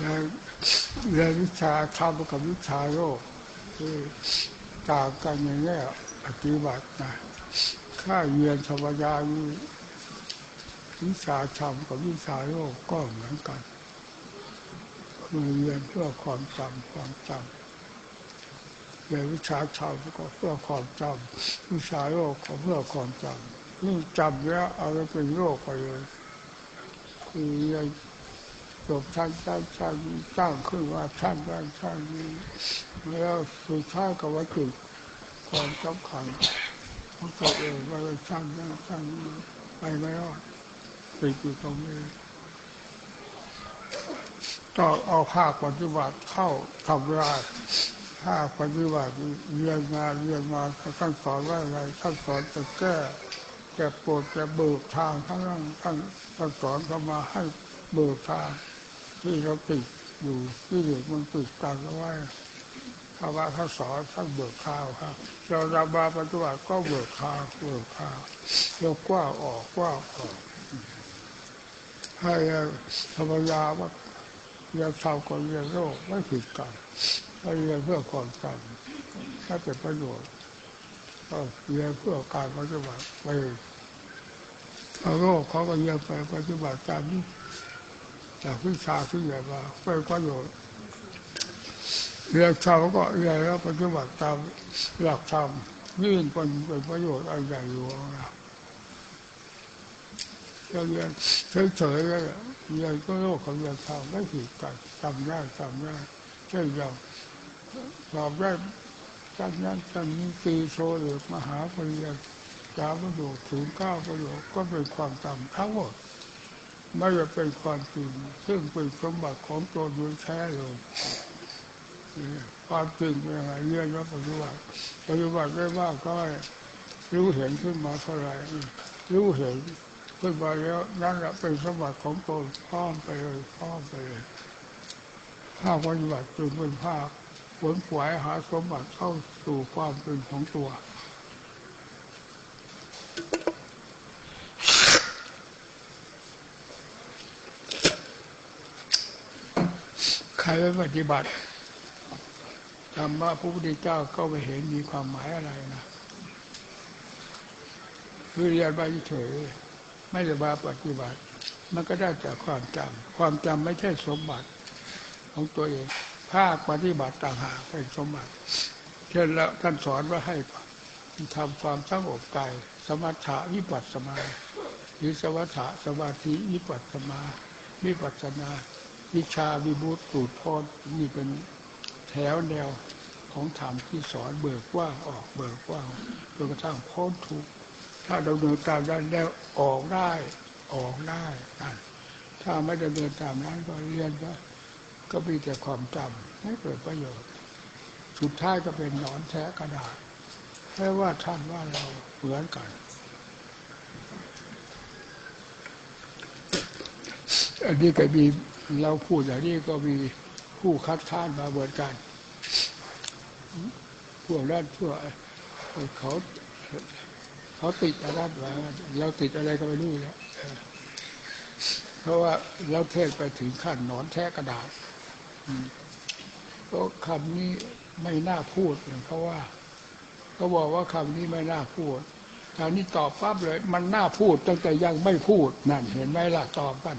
เรียนเรียนวิชาธรรมกับวิชาโลกคือต่างกันอย่างนี้ปฏิบัตินะข้าเรียนธรรมดาวิชาธรรมกับวิชาโลกก็เหมือนกันคือเรียนเพื่อความจำความจำเรียนวิชาธรรมก็เพื่อความจำวิชาโลกก็เพื่อความจำนี่จำแล้วเอาไปเป็นโลกไปเลยคือเรียน จบชั้นชั้นชั้นตั้างขึ้นว่าชั้นนั้นชั้นนี้แล้วสุดท้ายก็ว่าจุดความสำคัญของตัวเองว่าชั้นนั้นชั้นนี้ไปไม่รอดติดอยู่ตรงนี้ต้องเอาภาคปฏิบัติเข้าทำงานภาคปฏิบัติเรียนงาเรียนมาท่านสอนว่าอะไรท่านสอนจะแก้แก้ปวดแก้เบิกทางทั้งนั้นท่านท่านสอนเข้ามาให้เบิกทาง ที่เราติดอยู่ที่เหลือมันติดกันเอาไว้ภาวะเขาสอนท่านเบิกข้าวครับเราดาบาปฏิบัติก็เบิกข้าวเบิกข้าวเรากว้าออกกว้าออกให้ธรรมยาว่าเรียนทำกับเรียนโลกไม่ผิดกันให้เรียนเพื่อความจำถ้าเป็นประโยชน์ก็เรียนเพื่อการปฏิบัติไปเอาโลกเขาก็เรียนไปปฏิบัติตามนี้ จากวิชาที่เรียนมาเป็นประโยชน์เรียนชาวก็เรียนแล้วปฏิบัติตามหลักธรรมนี่เป็นเป็นประโยชน์อันใหญ่หลวงนะจะเรียนเฉยๆเลยเรียนก็โลกของเรียนทำไม่ผิดกันจำได้จำได้เช่นอย่างสอบได้จันนั้นจันนี้ตีโชหรือมหาปริญญาจาประโยชน์ถึงเก้าประโยชน์ก็เป็นความจำทั้งหมด ไม่จะเป็นความจริง ซึ่งเป็นสมบัติของตัวโดยแท้เลยความจริงเป็นยังไงเรียนแล้วปฏิบัติปฏิบัติได้มากก็รู้เห็นขึ้นมาเท่าไหร่รู้เห็นขึ้นมาแล้วนั่นแหละเป็นสมบัติของตนพร้อมไปเลยพร้อมไปเลยภาคปฏิบัติจึงเป็นภาคผลขวายหาสมบัติเข้าสู่ความเป็นของตัว รไม่ปฏิบัติธรรมะพระพุทธเจ้าก็ไม่เห็นมีความหมายอะไรนะคือเรียนไปเฉยไม่ได้มาปฏิบัติ มันก็ได้จากความจำความจำไม่ใช่สมบัติของตัวเอง ภาคปฏิบัติต่างหากเป็นสมบัติ เช่นแล้วท่านสอนว่าให้ทำความสงบกายสมถะวิปัสสมาหรือสมถะสมาธิวิปัสสมาวิปัสสนา วิชาวิบุตรสูตรพรนี่เป็นแถวแนวของธรรมที่สอนเบิกกว่าออกเบิกกว่าจนกระทั่งพ้นทุกข์ถ้าเราเดินตามนั้นแล้วออกได้ออกได้นั่นถ้าไม่ดำเนินตามนั้นก็เรียนก็ก็มีแต่ความจำไม่เกิดประโยชน์ สุดท้ายก็เป็นหนอนแท้กระดาษแค่ว่าท่านว่าเราเหมือนกันอันนี้ก็มี เราพูดอย่างนี้ก็มีผู้คัดค้านมาเหมือนกัน พวกนั้นพวกเขาเขาติดอะไรมาเราติดอะไรก็ไม่รู้แล้วเพราะว่าเราเทศไปถึงขั้นหนอนแท้กระดาษก็คำนี้ไม่น่าพูดอย่างเขาว่าเขาบอกว่าคำนี้ไม่น่าพูดคราวนี้ตอบปั๊บเลย มันน่าพูดตั้งแต่ยังไม่พูดนั่น เห็นไหมล่ะตอบกัน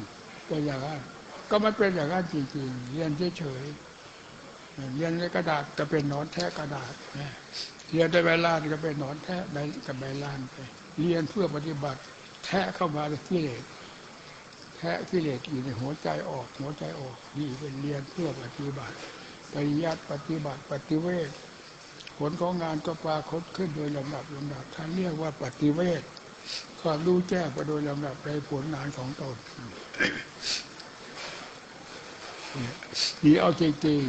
เป็อย่างนั้น ก็มันเป็นอย่างนั้นจริงๆเรียนเฉยๆเรียนในกระดาษจะเป็นนอนแท้กระดาษเรียนในใบลานก็เป็นนอนแท้ใบกับใบลานไป เรียนเพื่อปฏิบัติ แท้เข้ามาในกิเลสแท้กิเลสอยู่ในหัวใจออก หัวใจออกนี่เป็นเรียนเพื่อปฏิบัติปริยัติปฏิบัติปฏิเวทผลของงานก็ปรากฏขึ้นโดยลำดับลำดับท่านเรียกว่าปฏิเวทก็รู้แจ้งไปโดยลำดับในผลงานของตน นี่เอาจริง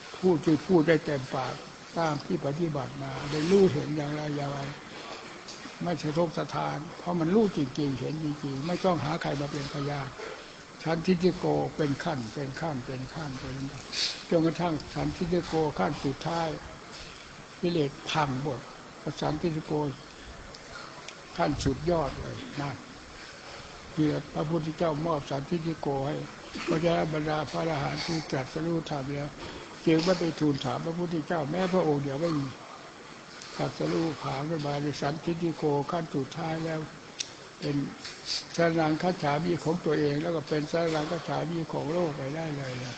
ๆพูดที่พูดได้เต็มปากตามที่ปฏิบัติมา ได้รู้เห็นอย่างไรอย่างไรไม่ใช่ทกสถาน เพราะมันรู้จริงๆ เห็นจริงๆ ไม่ต้องหาใครมาเป็นพยานชั้นทิฏฐิโกเป็นขั้น เป็นขั้น เป็นขั้นเป็นจนกระทั่งชั้นทิฏฐิโกขั้นสุดท้ายวิเลศพังหมดชั้นทิฏฐิโกขั้นสุดยอดเลยนั่น ที่พระพุทธเจ้ามอบสันทิฏิโกให้พระฉะนั้นบรรดาพระอรหันต์ที่ตรัสรู้ธรรมแล้วจึงไม่ไปทูลถามพระพุทธเจ้าแม้พระองค์เดียวไม่มีตรัสรู้ผางขึ้นมาในสันทิฏิโกขั้นสุดท้ายแล้ว เป็นสารังคัจฉามีของตัวเอง แล้วก็เป็นสารังคัจฉามีของโลกไปได้เลยนะ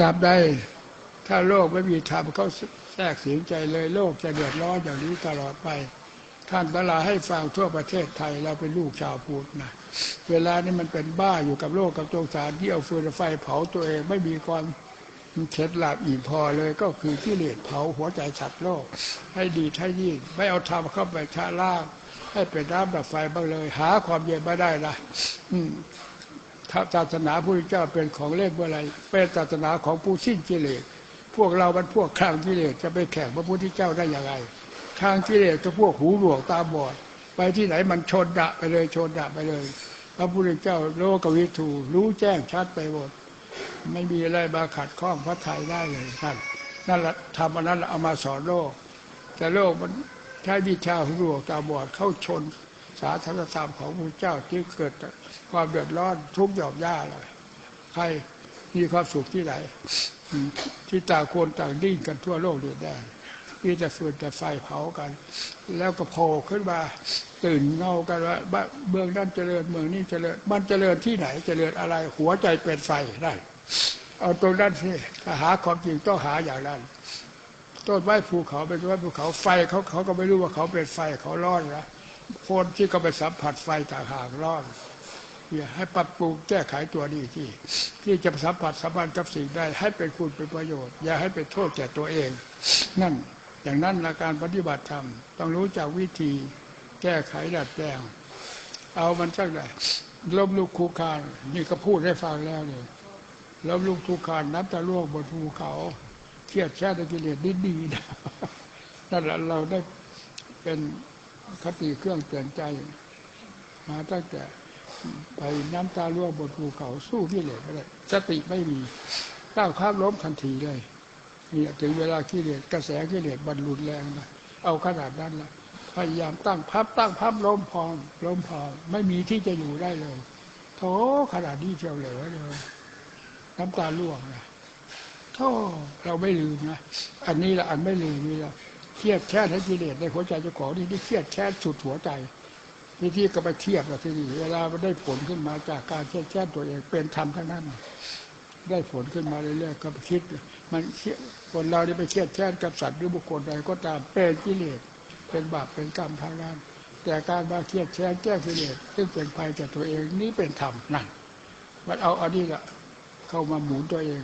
ดับได้ถ้าโลกไม่มีธรรมเขาแทรกเสียงใจเลย โลกจะเดือดร้อนอย่างนี้ตลอดไป ท่านตลาให้ฟังทั่วประเทศไทยเราเป็นลูกชาวพุทธนะเวลานี้มันเป็นบ้าอยู่กับโลกกับจงสารที่เอาฟืนไฟเผาตัวเองไม่มีความเข็ดลับอิ่มพอเลยก็คือที่เลสเผาหัวใจสัตว์โลก ให้ดีให้ยิ่งไม่เอาธรรมเข้าไปชะล่าง ให้เป็นน้ำดับไฟบ้างเลย หาความเย็นไม่ได้นะอืถ้าศาสนาพระพุทธเจ้าเป็นของเล่นเมื่อไรเป็นศาสนาของผู้สิ้นกิเลสพวกเรามันพวกข้างกิเลสจะไปแข่งพระพุทธเจ้าได้ยังไง ข้างกิเลสก็พวกหูหลวกตาบอด ไปที่ไหนมันชนดะไปเลยชนดะไปเลย พระพุทธเจ้าโลกวิถูรู้แจ้งชัดไปหมดไม่มีอะไรมาขัดข้องพระไทยได้เลยท่านนั่นแหละทำอันนั้นเอามาสอนโลก แต่โลกมันใช้วิชาหูหลวกตาบอดเข้าชนสาธารณธรรมของพระเจ้าที่เกิดความเดือดร้อนทุกข์หยอบย่าเลยใครมีความสุขที่ไหนที่ต่างคนต่างดิ้นกันทั่วโลกเดือดแดง มีแต่ฟืนแต่ไฟเผากัน แล้วก็โผล่ขึ้นมาตื่นเงากันว่าเมืองนั้นเจริญเมืองนี้เจริญมันเจริญที่ไหนเจริญอะไร หัวใจเป็นไฟได้เอาตรงนั้นสิหาความจริงต้องหาอย่างนั้นต้นไม้ภูเขาเป็นต้นไม้ภูเขาไฟเขาเขาก็ไม่รู้ว่าเขาเป็นไฟเขาร้อนนะคนที่เขาไปสัมผัสไฟต่างหากร้อนเนี่ยให้ปรับปรุงแก้ไขตัวนี้ที่ ที่จะสัมผัสสัมพันธ์กับสิ่งได้ให้เป็นคุณเป็นประโยชน์ อย่าให้เป็นโทษแก่ตัวเอง นั่น อย่างนั้นละการปฏิบัติธรรมต้องรู้จักวิธีแก้ไขดัดแปลง เอามันสักหนล้มลุกคูคานนี่ก็พูดให้ฟังแล้วเนี่ยล้มลุกคูคานนับต่ล่วงบนภูเขาเครียดแค่ตะกิเลสดีๆนะนั่นแหละเราได้เป็นคติเครื่องเตือนใจ มาตั้งแต่ไปน้ำตาล่วงบนภูเขาสู้กิเหลสไม่ได้สติไม่มีก้าวข้ามล้มทันทีเลย นี่ถึงเวลากิเลสกระแสกิเลสบรรลุแรงนะเอาขนาดนั้นละพยายามตั้งพับตั้งพับล้มพองล้มพองไม่มีที่จะอยู่ได้เลยโถขนาดนี้เชียวเหลือเลยน้ำตาล่วงนะโธ่เราไม่ลืมนะอันนี้ละอันไม่ลืมนี่ละเครียดแค้นให้กิเลสในหัวใจเจ้าของนี่ที่เครียดแค้นสุดหัวใจวิธีก็ไปเทียบกับที่นี่เวลาได้ผลขึ้นมาจากการเครียดแค้นตัวเองเป็นธรรมทั้งนั้น ได้ผลขึ้นมาเรื่อยๆก็คิด มันคนเราได้ไปเครียดแค้นกับสัตว์หรือบุคคลใดก็ตามเป็นกิเลสเป็นบาปเป็นกรรมทางนั้นแต่การมาเครียดแค้นแก้กิเลสซึ่งเป็นภัยแก่ตัวเองนี่เป็นธรรมนั่นมันเอาอันนี้ละเข้ามาหมุนตัวเอง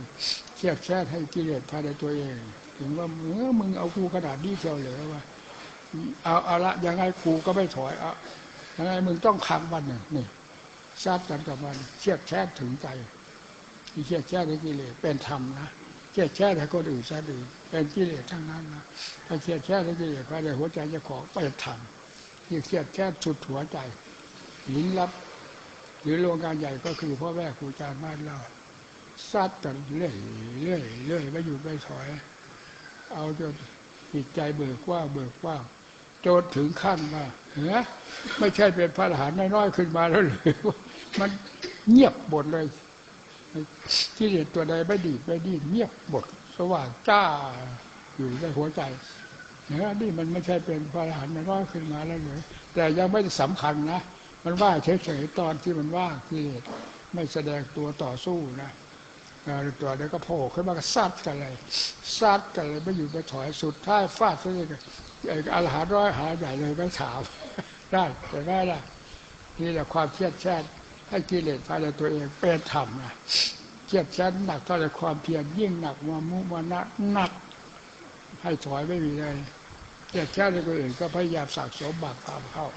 เครียดแค้นให้กิเลสภายในตัวเอง ถึงว่าเมื่อมึงเอากูขนาดนี้เชียวเหรอว่าเอาเอาละยังไงกูก็ไม่ถอยเอายังไงมึงต้องขังวันหนึ่งนี่ทราบกันกับมันเครียดแค้นถึงใจ ที่เครียดแค้นในกิเลสเป็นธรรมนะเครียดแค้นให้คนอื่นซะดีเป็นกิเลสทั้งนั้นนะถ้าเครียดแค้นในกิเลสภายในหัวใจจะขอเป็นธรรมที่เครียดแค้นสุดหัวใจหินรับ หรือโรงงานใหญ่ก็คือพ่อแม่ครูอาจารย์บ้านเราซัดกันเรื่อยเรื่อยเรื่อยไม่หยุดไม่ถอย เอาจนจิตใจเบิกกว้างเบิกกว้างจนถึงขั้นว่าเฮ้ไม่ใช่เป็นพระอรหันต์น้อยๆขึ้นมาแล้วหรือมันเงียบหมดเลย ที่เด็ดตัวใดไม่ดีไม่ดีเงียบหมดสว่างจ้าอยู่ในหัวใจเฮ้นี่มันไม่ใช่เป็นพระอรหันต์น้อขึ้นมาแล้วเลยแต่ยังไม่สำคัญนะมันว่าเฉยๆตอนที่มันว่ากิเลสไม่แสดงตัวต่อสู้นะตัวเดียวก็โผล่ขึ้นมาก็ซัดกันเลยซัดกันเลยไม่อยู่ไม่ถอยสุดท้ายฟาดซะเลยไอ้อรหันต์ร้อยหาใหญ่เลยไม่ถามได้แต่ได้ละนี่แหละความเครียดแค้น ให้กิเลสภายในตัวเองเป็นธรรมนะเครียดแค้นหนักเท่าไรความเพียรยิ่งหนักมามุมานะหนัก ให้ถอยไม่มีเลยเครียดแค้นในตัวเองก็พยายามสั่งสมบาปทำเข้า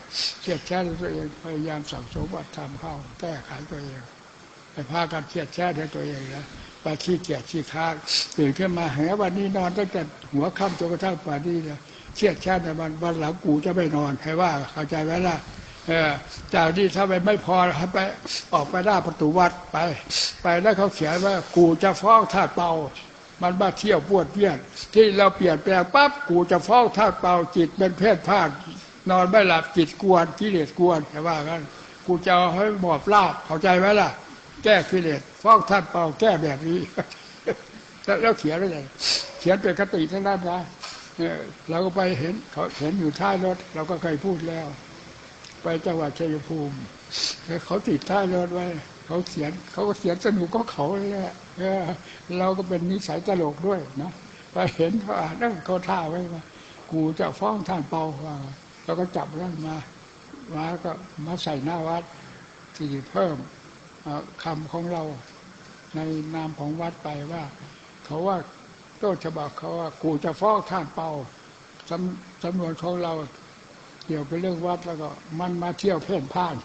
เครียดแค้นในตัวเองพยายามสั่งสมบาปทำเข้า แก้ไขตัวเองไปพากันเครียดแค้นในตัวเองนะไปขี้เกียจขี้ค้างตื่นขึ้นมาแหวันนี้นอนตั้งแต่หัวค่ำจนกระทั่งป่านนี้เลยเครียดแค้นในวันวันหลังกูจะไม่นอนใครว่าเข้าใจไหมล่ะ จากนี้ถ้าไปไม่พอไปออกไปหน้าประตูวัดไป ไปแล้วเขาเขียนว่ากูจะฟ้องท่าเปามันมาเที่ยวปวดเพี้ยนที่เราเปลี่ยนแปลงปั๊บกูจะฟ้องท่าเปาจิตเป็นเพศพาดนอนไม่หลับจิตกวนกิเลสกวนใช่ว่ากันกูจะให้หมอบลาบเข้าใจไหมล่ะ แก้กิเลสฟ้องท่าเปาแก้แบบนี้แล้วเขียนไว้เลยเขียนเป็นคติทั้งนั้นนะเออเราก็ไปเห็นเขาเห็นอยู่ท้ายรถ เราก็เคยพูดแล้ว ไปจังหวัดชัยภูมิเขาติดท้ายรถไว้ เขาเขียนเขาก็เขียนสนุกก็เขาเลยแหละเราก็เป็นนิสัยตลกด้วยนะไปเห็นเขาอ่านเขาท่าไว้ว่ากูจะฟ้องท่านเปาว่าแล้วก็จับนั่นมามาก็มาใส่หน้าวัดที่เพิ่มเอ่อคำของเราในนามของวัดไปว่า เขาว่าต้นฉบับเขาว่ากูจะฟ้องท่านเปาสำสำนวนของเรา เกี่ยวกับเรื่องวัดแล้วก็มันมาเที่ยวเพ่นพ่าน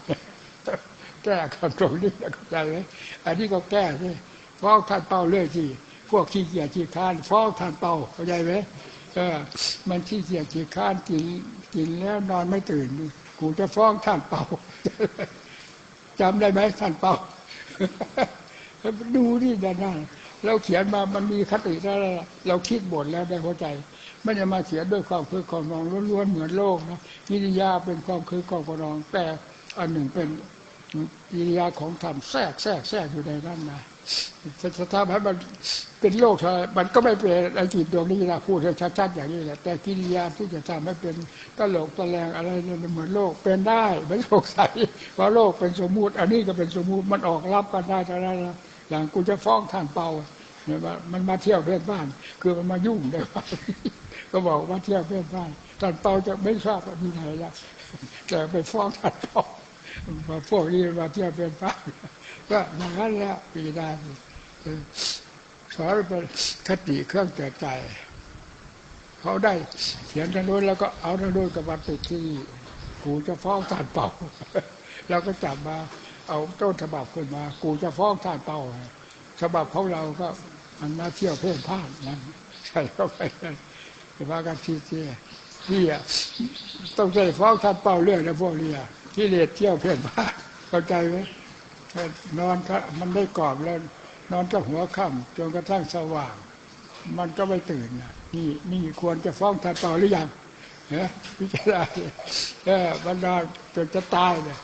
แก้กันตรงนี้นะเข้าใจไหมอันนี้ก็แก้สิฟ้องท่านเป้าเรื่อยที่พวกขี้เกียจขี้ค้านฟ้องท่านเป้าเข้าใจไหมเออ มันขี้เกียจขี้ค้านกินกินแล้วนอนไม่ตื่นกูจะฟ้องท่านเป้าจำได้ไหมท่านเป้าดูนี่ด้านหน้าเราเขียนมามันมีคติแล้วล่ะเราคิดบทแล้วได้เข้าใจ ไม่จะมาเขียด้วยความคือความรองล้วนๆเหมือนโลกนะกิริยาเป็นความคือความรองแต่อันหนึ่งเป็นกิริยาของธรรมแทรกแทรกแทรกอยู่ในนั้นนะจะจะทำให้มันเป็นโลกเท่ไหร่มันก็ไม่เป็นไอ้จิตดวงนี้นะพูดชัดๆอย่างนี้แหละแต่กิริยาที่จะทำให้เป็นตลกตะแลงอะไรเนี่ยเหมือนโลกเป็นได้ไม่สงสัยว่าโลกเป็นสมมุติ อันนี้ก็เป็นสมมุติมันออกรับกันได้เท่านั้นนะอย่างกูจะฟ้องท่านเปาเนี่ยว่ามันมาเที่ยวเพื่อนบ้าน คือมันมายุ่งได้ว่า ก็บอกว่าเที่ยวเพื่อนบ้านท่านเปาจะไม่ทราบว่ามีไหนละแต่ไปฟ้องท่านเปามาพวกนี้มาเที่ยวเพื่อนบ้านก็อย่างนั้นแหละปีดาเออสอนเป็นคติเครื่องแต่ใจเขาได้เขียนทางโน้นแล้วก็เอาทางโน้นกับมาติดที่กูจะฟ้องท่านเป่าเราก็จับมาเอาต้นฉบับขึ้นมา กูจะฟ้องท่านเป่าฉบับของเราก็มันมาเที่ยวเพ่นพ่านนะใส่เข้าไป นั่นไปว่ากันทีเจียที่อะต้องใส่ฟ้องท่านเป่าเรื่องนะพวกนี้อะที่เลดเที่ยวเพ่นพ่าเข้าใจไหมนอนก็มันได้กรอบแล้ว นอนก็หัวค่ำจนกระทั่งสว่าง มันก็ไม่ตื่นนะนี่นี่ควรจะฟ้องท่านเป่าหรือยังเฮ้พิจารณาเลยเออบรรดาจนจะตายเนี่ย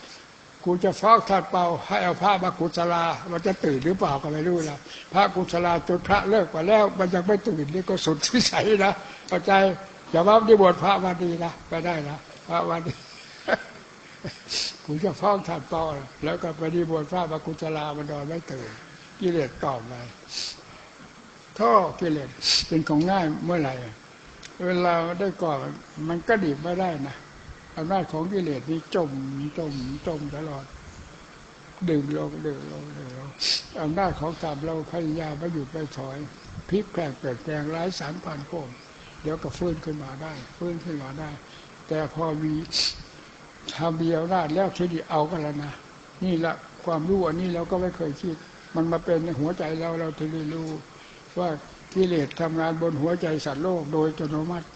กูจะฟ้องท่านเป่าให้เอาผ้ามากุศลา มันจะตื่นหรือเปล่าก็ไม่รู้ละพระกุศลาจนพระเลิกไปแล้ว มันยังไม่ตื่นนี่ก็สุดที่ใสยนะเข้าใจอย่าว่าที่บวชพระวันดีนะไปได้นะพระวันดีกูจะฟ้องท่านเป่าแล้วก็ไปดีบวชพระมากุศลามันนอนไม่ตื่นกิเลสตอบไปท่อกิเลสเป็นของง่ายเมื่อไหร่ เวลาได้ก่อนมันก็ดีบไม่ได้นะ อำนาจของกิเลสนี่จมจมจมตลอด ดึงลงดึงลงดึงลงอำนาจของกรรมเราพยายามไม่หยุดไม่ถอยพลิกแปลงเปลี่ยนแปลงร้ายสารพันโกมเดี๋ยวก็ฟื้นขึ้นมาได้ ฟื้นขึ้นมาได้ แต่พอมีทำเดียวนาจแล้วทีนี้เอากันแล้วนะนี่ละความรู้อันนี้เราก็ไม่เคยคิด มันมาเป็นในหัวใจเราเราถึงได้รู้ว่ากิเลสทำงานบนหัวใจสัตว์โลกโดยอัตโนมัติ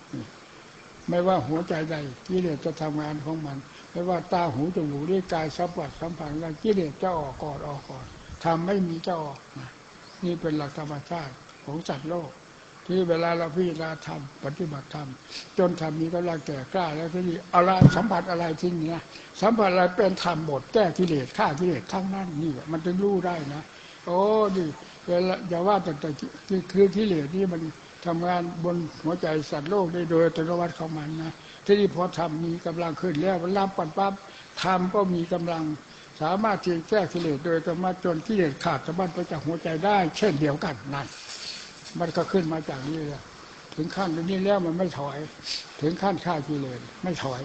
ไม่ว่าหัวใจใดกิเลสจะทำงานของมัน ไม่ว่าตาหูจมูกลิ้นกายสัมผัสสัมผัสแล้วกิเลสจะออกก่อนออกก่อนทำไม่มีจะออกนี่เป็นหลักธรรมชาติของสัตว์โลก ที่เวลาเราพิจารณาธรรมปฏิบัติธรรมจนธรรมนี้ก็ลังแก่กล้าแล้วทีนี้อะไรสัมผัสอะไรที่นี่นะสัมผัสอะไรเป็นธรรมหมดแก้กิเลสฆ่ากิเลสทั้งนั้นนี่มันถึงรู้ได้นะ โอ้ดิเวลาอย่าว่าแต่แต่คือคือกิเลสนี่มัน ทำงานบนหัวใจสัตว์โลกได้โดยอัตโนมัติของมันนะที่นี่พอทำมีกำลังขึ้นแล้วมันรับปันปั๊บทำก็มีกำลังสามารถที่แก้กิเลสโดยธรรมะจนกิเลสขาดสะบั้นไปจากหัวใจได้ เช่นเดียวกันนั่นมันก็ขึ้นมาจากนี้แหละถึงขั้นตรงนี้แล้วมันไม่ถอย ถึงขั้นฆ่ากิเลสไม่ถอย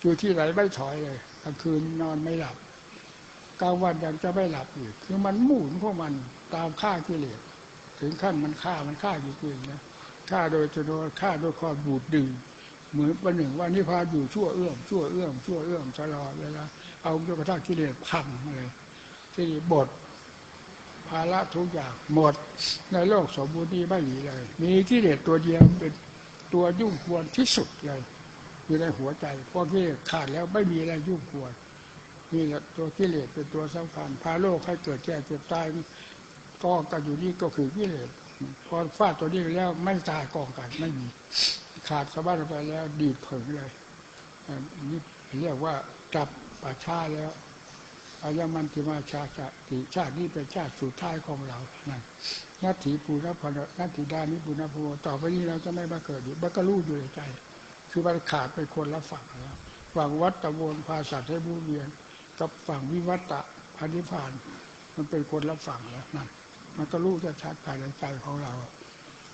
อยู่ที่ไหนไม่ถอยเลยกลางคืนนอนไม่หลับกลางวันยังจะไม่หลับอีกคือมันหมุนของมันตามฆ่ากิเลส ถึงขั้นมันฆ่ามันฆ่าจริงๆนะฆ่าโดยจะโดยฆ่าโดยความบูดดื่มเหมือนประหนึ่งว่านิพพานอยู่ชั่วเอื้อมชั่วเอื้อมชั่วเอื้อมตลอดเวลาเอาจนกระทั่งกิเลสพังเลยที่บทภาระทุกอย่างหมดในโลกสมบูรณ์นี้ไม่มีเลย มีกิเลสตัวเดียวเป็นตัวยุ่งควรที่สุดเลยอยู่ในหัวใจเพราะกิเลสขาดแล้วไม่มีอะไรยุ่งควรนี่แหละตัวกิเลสเป็นตัวสำคัญพาโลกให้เกิดแก่เจ็บตาย กองกันอยู่นี่ก็คือกิเลสพอฟาดตัวนี้แล้วไม่ตายกองกันไม่มี ขาดสะบั้นไปแล้วดีดเผงเลยอันนี่เรียกว่าจับป่าชาแล้วอายมันติมาชาชาติชาตินี้เป็นชาติสุดท้ายของเรานั่นนัตถีปูรพนนัตถิดานิปุณภูต่อไปนี้เราจะไม่มาเกิดอีกมักรู้อยู่ในใจ คือมันขาดไปคนละฝั่งแล้วฝั่งวัฏตะวนภาษาให้บูเวียน กับฝั่งวิวัตตะพันิพาน มันเป็นคนละฝั่งแล้วนั่น มันก็รู้จะชัดภายในใจของเรา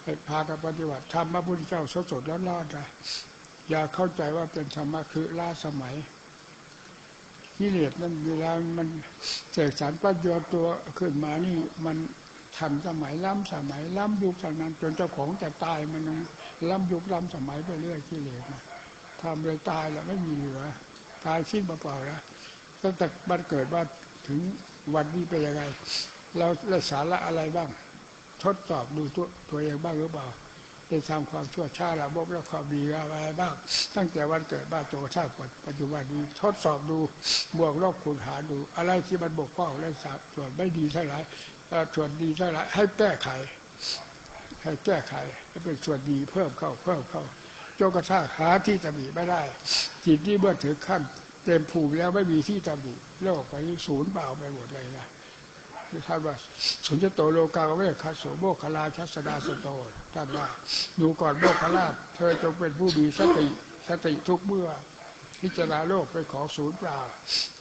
ให้พากันปฏิบัติธรรมพระพุทธเจ้าสดสดแล้วรอดนะอย่าเข้าใจว่าเป็นธรรมะคือล้าสมัยกิเลสมันเวลามันเสกสรรปัญญาตัวขึ้นมานี่มันทันสมัยล้ำสมัยล้ำยุคจากนั้น จนเจ้าของจะตายมันล้ำยุคล้ำสมัยไปเรื่อยกิเลสนะทำเลยตายแล้วไม่มีเหลือตายสิ้นเปล่าๆแล้วตั้งแต่บันเกิดว่าถึงวันนี้เป็นยังไง เราเราสาระอะไรบ้าง ทดสอบดูตัวตัวเองบ้างหรือเปล่าได้ทำความชั่วช้าระบบและความดีอะไรบ้าง ตั้งแต่วันเกิดบ้านตัวชาติปัจจุบันนี้ทดสอบดูบวกลบคูณหารดู อะไรที่มันบกพร่องและสับส่วนไม่ดีเท่าไหร่ส่วนดีเท่าไหร่ให้แก้ไข ให้แก้ไขให้เป็นส่วนดีเพิ่มเข้าเพิ่มเข้าจนกระทั่งหาที่ตำหนิไม่ได้ จิตที่เมื่อถึงขั้นเต็มภูมิแล้วไม่มีที่ตำหนิโลกไปศูนย์เปล่าไปหมดเลยนะ ท่านว่าสุญญโตโลกาเวคัสโสโมคลาชัสดาสโตท่านว่าดูก่อนโมคลาเธอจงเป็นผู้มีสติสติทุกเมื่อ พิจารณาโลกเป็นของศูนย์เปล่า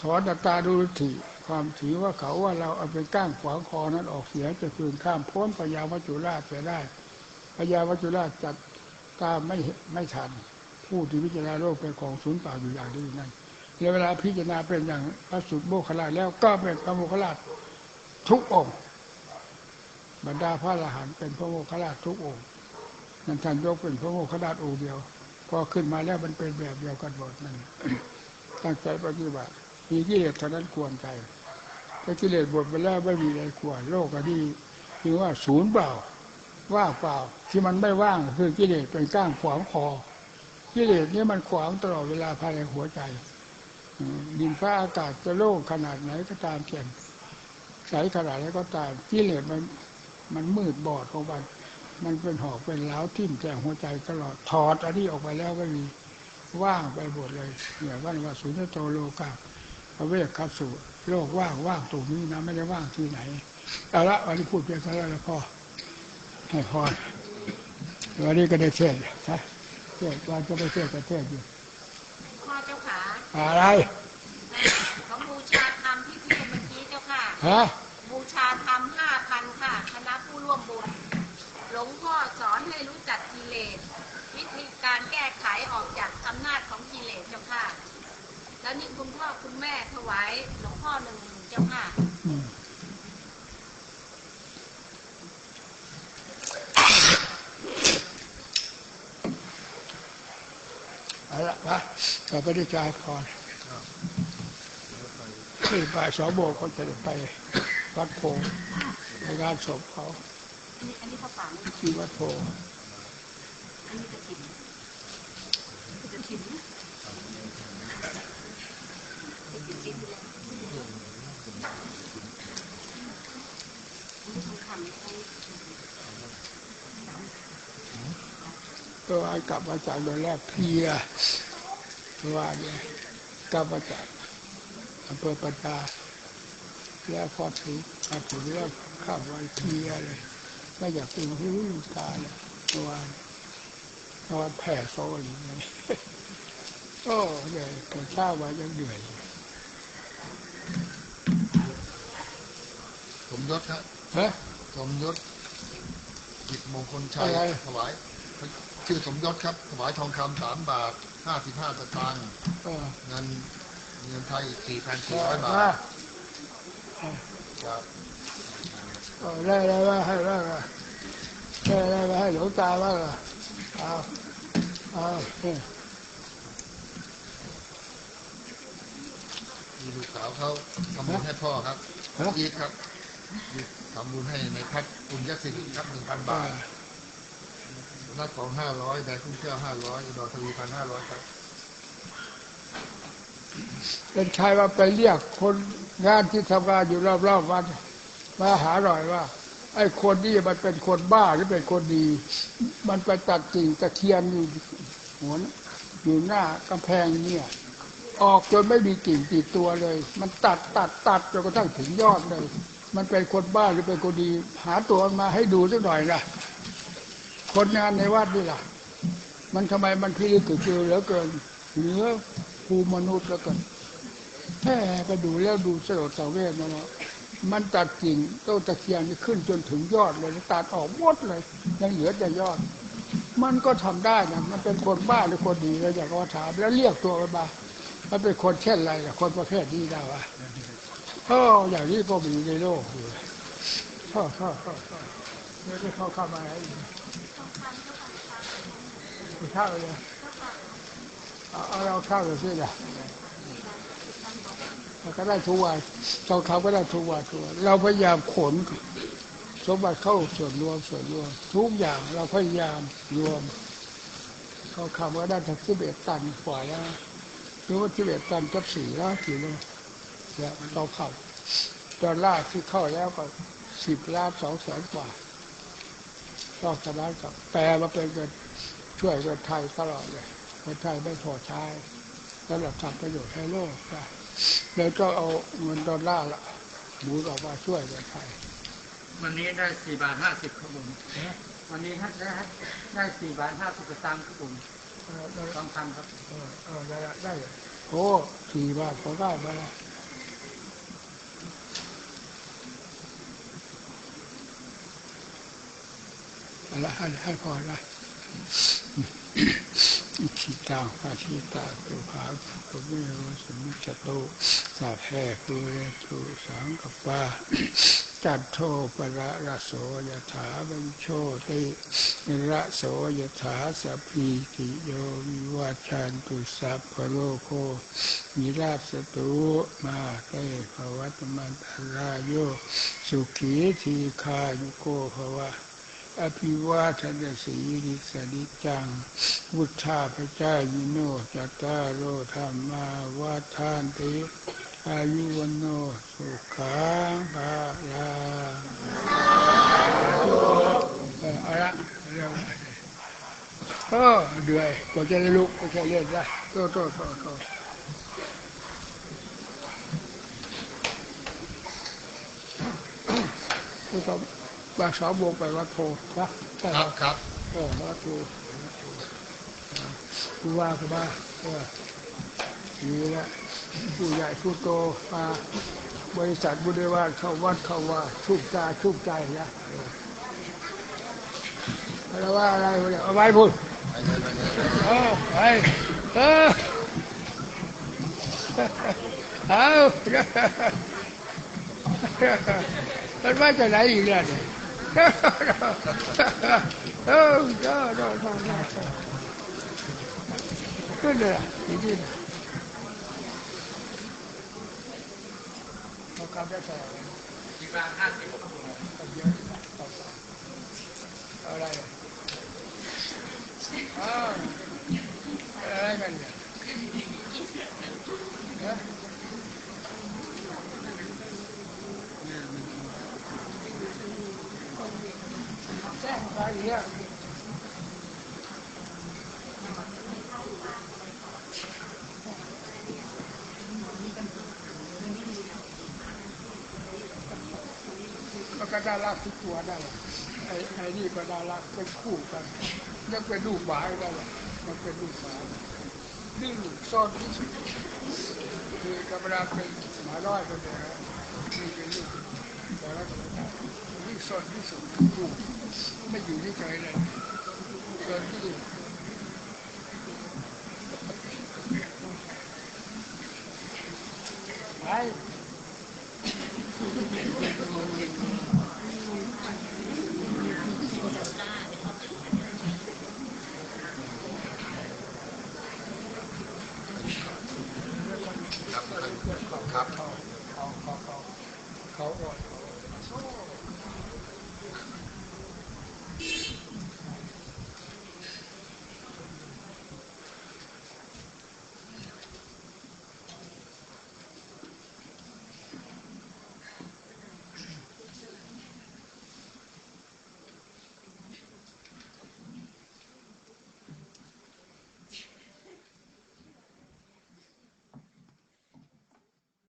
ถอนอัตตาดุริถิความถือว่าเขาว่าเราเอาเป็นก้างขวางคอนั้นออกเสียจะคืนข้ามพ้นพญาวัจุราชเสียได้พญาวัจุราชจัดตามไม่ไม่ทัน ผู้ที่พิจารณาโลกเป็นของศูนย์เปล่าอยู่อย่างนี้นั่นแล้วเวลาพิจารณาเป็นอย่างพระสุดโมคลาแล้วก็เป็นพระโมคลลาช ทุกองค์บรรดาพระอรหันต์เป็นพระโมคคัลลาทุกองค์นั่นท่านยกเป็นพระโมคคัลลาองค์เดียว พอขึ้นมาแล้วมันเป็นแบบเดียวกันหมดนั่นตั้งใจปฏิบัติมีกิเลสเท่านั้นควรใจถ้ากิเลสหมดไปแล้วไม่มีอะไรควรโลกอันนี้คือว่าศูนย์เปล่า ว่างเปล่า ที่มันไม่ว่างคือกิเลสเป็นก้างขวางคอกิเลสนี้มันขวางตลอดเวลาภายในหัวใจอืมดินฟ้าอากาศจะโล่งขนาดไหนก็ตามเช่น ใสขนาดไหนก็ตามกิเลสมันมันมืดบอดของมันมันเป็นหอกเป็นล้าวทิ่มแทงหัวใจตลอดถอดอันนี้ออกไปแล้วไม่มีว่างไปหมดเลยเนี่ยว่าว่าสุญญโตโลกาพระเวกขัสุโลกว่างว่างตรงนี้นะไม่ได้ว่างที่ไหนเอาละวันนี้พูดเพียงเท่านั้นแล้วพอให้พอวันนี้ก็ได้เทศน์นะเทศน์วันจะไปเทศน์ประเทศอยู่พ่อเจ้าขาอะไร เขาบูชาธรรมที่พูดเมื่อกี้เจ้าค่ะ ฮะบูชาธรรมห้าพันค่ะ คณะผู้ร่วมบุญ หลวงพ่อสอนให้รู้จักกิเลส วิธีการแก้ไขออกจากอำนาจของกิเลสเจ้าค่ะ แล้วนี่คุณพ่อคุณแม่ถวายหลวงพ่อหนึ่งหมื่นเจ้าค่ะอืมเอาละวะต่อไปได้จ่ายพ รที่บ่ายสองโมงเขาจะไปวัดโพในงานศพเขาอันนี้ข้าวฝังที่วัดโพอันนี้กระถิ่นกระถิ่นกระถิ่นเลยอันนี้ทองคำอันนี้ก็ให้กลับมาจากโดยแรกเพียว่าเนี่ยกลับมาจาก อำเภอปัตตาแล้วพอถึงมาถึงแล้วข้ามวันเพลียเลยไม่อยากเป็นหูลูกตาเลยเมื่อวานนอนแผ่โซ่อยู่เลยโอ้เหนื่อยตอนเช้ามายังเหนื่อยอยู่สมยศครับฮะสมยศกิจมงคลชัยอะไรถวายชื่อสมยศครับถวายทองคำสามบาทห้าสิบห้าสตางค์เออเงิน เงินไทยสี่พันเอสี่อร้อยบามาทครับเออได้ได้ว่าให้ได้ว่าได้ได้ว่าให้หลวงตาว่าล่ะเอาเอาเนี่ยมีลูกสาวเขาทำบุญให้พ่อครับฮะอีทครับอีททำบุญให้ในพัดปุญญสิทธิ์ครับหนึ่งพันบาทนัดของห้าร้อยแดงคุ้งแก้วห้าร้อยดอกทวีพันห้าร้อยครับ เป็นชายว่าไปเรียกคนงานที่ทำงานอยู่รอบๆวัดมาหาหน่อยว่า ไอ้คนนี้มันเป็นคนบ้าหรือเป็นคนดี มันไปตัดกิ่งตะเคียนอยู่หัวอยู่หน้ากำแพงเนี่ย ออกจนไม่มีกิ่งติดตัวเลย มันตัดตัดตัดจนกระทั่งถึงยอดเลย มันเป็นคนบ้าหรือเป็นคนดี หาตัวมันมาให้ดูสักหน่อยนะคนงานในวัดนี่ล่ะ มันทำไมมันพิลึกกึกกือเหลือเกินเหนือภูมิมนุษย์แล้วกัน แค่ก็ดูแล้วดูสลดสังเวชนะเนาะมันตัดกิ่งต้นตะเคียนขึ้นจนถึงยอดเลยตัดออกหมดเลย ยังเหลือแต่ยอด มันก็ทำได้นะมันเป็นคนบ้าหรือคนดีเราอยากว่าถามแล้วเรียกตัวมันมามันเป็นคนเช่นไรล่ะคนประเภทนี้ได้วะเอออย่างนี้ก็มีในโลกอยู่ชอบชอบชอบชอบไม่ได้เข้าเข้ามาอะไรอีกเข้าเลยเอาเอาเราเข้าเลยสิล่ะเรา ก็ได้ทุกวันเราเขาก็ได้ทุกวันทุกวันเราพยายามขน สมบัติเข้าส่วนรวมส่วนรวม ทุกอย่างเราพยายามรวมเขาคำว่าได้ทั้งสิบเอ็ดตันกว่าแล้วหรือว่าสิบเอ็ดตันกับสี่ล้านกิโลแล้วเราเข้าตอนล่าที่เข้าแล้วก็สิบล้านสองแสนกว่านอกจากนั้นก็แปลมาเป็นเงินช่วยเงินไทยตลอดเลยเงินไทยไม่พอใช้แล้วเราทำประโยชน์ให้โลกได้ แล้วก็เอาเงินดอลลาร์ละหมุนออกมาช่วยเงินไทยวันนี้ได้สี่บาทห้าสิบครับผมวันนี้ให้ได้ได้สี่บาทห้าสิบสตางค์ครับผมเออได้ทองคำครับเออเออได้ได้โอ้สี่บาทก็ได้มาแล้วเอาละให้ให้พอละ อิชิตังปาชิตาสุภาสุเมวสมิจโตสาแพคุเรตุสังกปาจัตโทปะระระโสยถาบัญโชติระโสยถาสัพพิติโยวิวัชชันตุสัพพะโลโคมิราสตุมาเตภวัตมันตรายโยสุขีทีคายุโกภวะ อภิวาทนาสีริสนิจัง วุฒาพระเจ้ายิโนจัตตาโลธรรมาวาทานติอายุวโนสุขังภาลาเอาละเร็วเออเดือยกว่าจะได้ลุกก็แค่เล่นได้โตโตโตโตคือก็ บางสาวโมงไปวัดโพนะครับครับเออวัดโพผู้ว่าก็มาเออนี่แหละผู้ใหญ่ผู้โตมาบริษัทบุรีวาสเข้าวัดเข้าว่าชุบตาชุบใจนะออแล้วว่าอะไรเอาไว้พูดเลยไปเลยเออไปเออเอามันมาจากไหนอีกล้วเนี่ย เออเจ้าเจ้าเจ้าเจ้าขึ้นเลยอะดีดีนะเด้ต่อเลยสี่บาทห้าสิบครับผมเอาเยอะต่อต่อเอาอะไรอะอ้าวอะไรกันเนี่ยฮะ แจ้งไปเนี่ย ก็ได้รักทุกตัวได้ไอ้ไอ้นี่ก็ด้รักเป็นคู่กันยังเป็นลูกหมาอีกได้เลยมันเป็นลูกหมาดื้อซ่อนที่สุดคือกำลังเป็นหมาน้อยกันเลยนะนี่เป็นลูกแต่ละตัวนี่ซ่อนที่สุดลูกไม่อยู่ที่ใจเลยเกินที่ไป